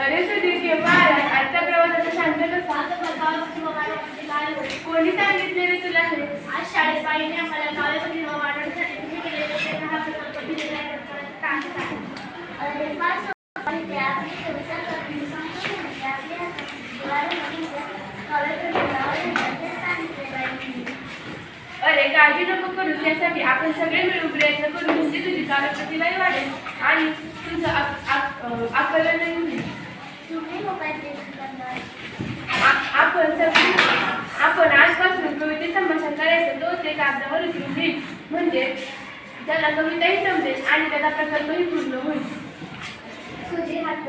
अरे सुधीर केव्हा आला आजच्या प्रवासाचा शांत कोणी सांगितले रे तुला आज शाळेत बाईने आम्हाला गावाचा अरे अरे काळजी नको करू त्यासाठी आपण सगळे मिळून प्रयत्न करू म्हणजे तुझी कागदपतीलाही वाढेल. आणि कागदावर उतरून देईल म्हणजे त्याला कविताही समजेल आणि त्याचा प्रकल्पही पूर्ण होईल. सुजी हात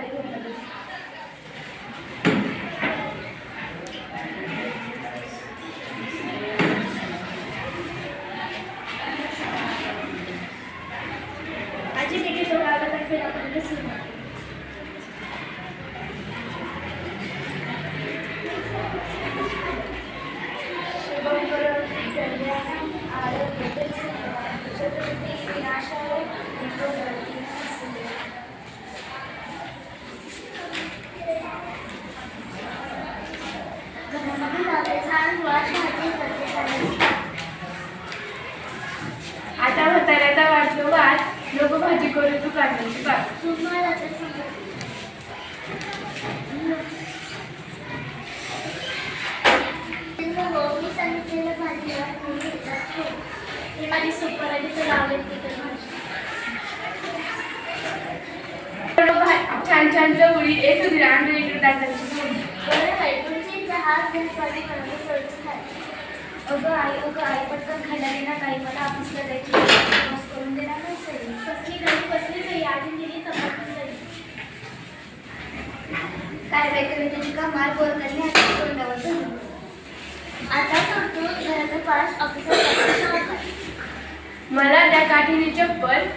आजी ठीक आहे आला तर आपण सुरुवात आता म्हाताऱ्याचा वाटलो वाद लोक भाजी करू तू काढण्याची बात माझी सुपर आहे तिथं लावले छान छान चवळी. एक आणि पोळी. बरं आहे तुमची चहा घरसाठी करायला सोयीचं आहे अगं आई अगं आई पटकन खायला ना काही मला ऑफिसला जायची करून देणार नाही कसली कसली सही आधी दिली चपाती सही काय बाई कवितेची कमाल बोर करणे. आता सोडतो घराचा पास ऑफिसर मला त्या काठीने चप्पल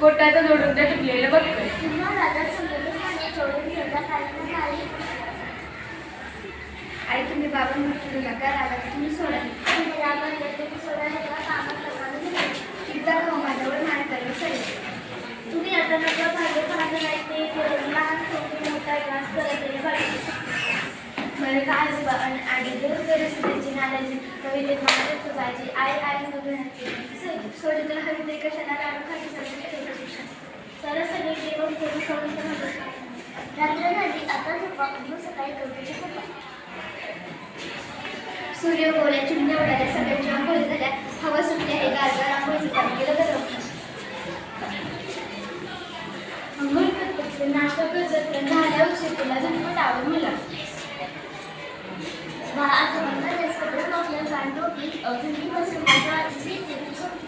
कोटाचं जोडून त्या टिकलेलं बघतोय आई तुम्ही बाबा म्हटलं नका रागा तुम्ही सोडा. तुम्ही का माझ्यावर माया करायला सगळे तुम्ही आता नका भागे भागे नाही ते लहान छोटे मोठा क्लास करत आहे बघा. बरं काय आजोबा आणि आधी गरज त्याची नाराजी कवितेत मागत पाहिजे आई आई म्हणून. सोडली हरित हवी ते कशाला लाडू खाली सगळं शिक्षण जेवण करून सोडून तर रात्र झाली आता झोपा उठून सकाळी कवितेची सकाळ सूर्य गोळ्या चिमण्या उडाल्या सगळ्यांच्या आंघोळी झाल्या. हवा सुटली आहे गारगार आंघोळीचं झाल्या गेलं तर अंघोळ करत नाश्ता करत झाल्या उशीर तुला झटपट आवड मला. सुधीर तू लिहून गेली त्या मग कळायला हवे